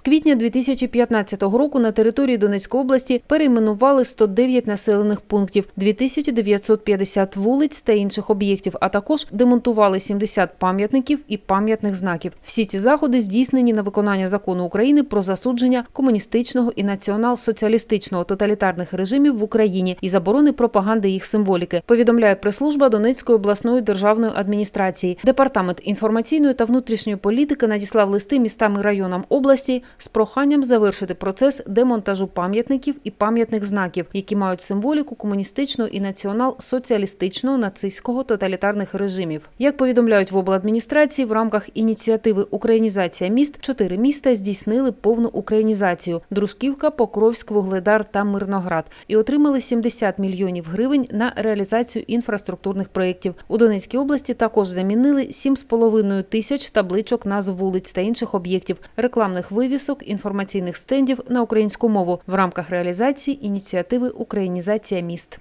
З квітня 2015 року на території Донецької області перейменували 109 населених пунктів, 2950 вулиць та інших об'єктів, а також демонтували 70 пам'ятників і пам'ятних знаків. Всі ці заходи здійснені на виконання закону України про засудження комуністичного і націонал-соціалістичного тоталітарних режимів в Україні і заборони пропаганди їх символіки. Повідомляє прес-служба Донецької обласної державної адміністрації. Департамент інформаційної та внутрішньої політики надіслав листи містам і районам області з проханням завершити процес демонтажу пам'ятників і пам'ятних знаків, які мають символіку комуністичного і націонал-соціалістичного нацистського тоталітарних режимів. Як повідомляють в обладміністрації, в рамках ініціативи Українізація міст чотири міста здійснили повну українізацію: Дружківка, Покровськ, Вугледар та Мирноград і отримали 70 мільйонів гривень на реалізацію інфраструктурних проєктів. У Донецькій області також замінили 7,5 тисяч табличок назв вулиць та інших об'єктів, рекламних вивісок, інформаційних стендів на українську мову в рамках реалізації ініціативи Українізація міст.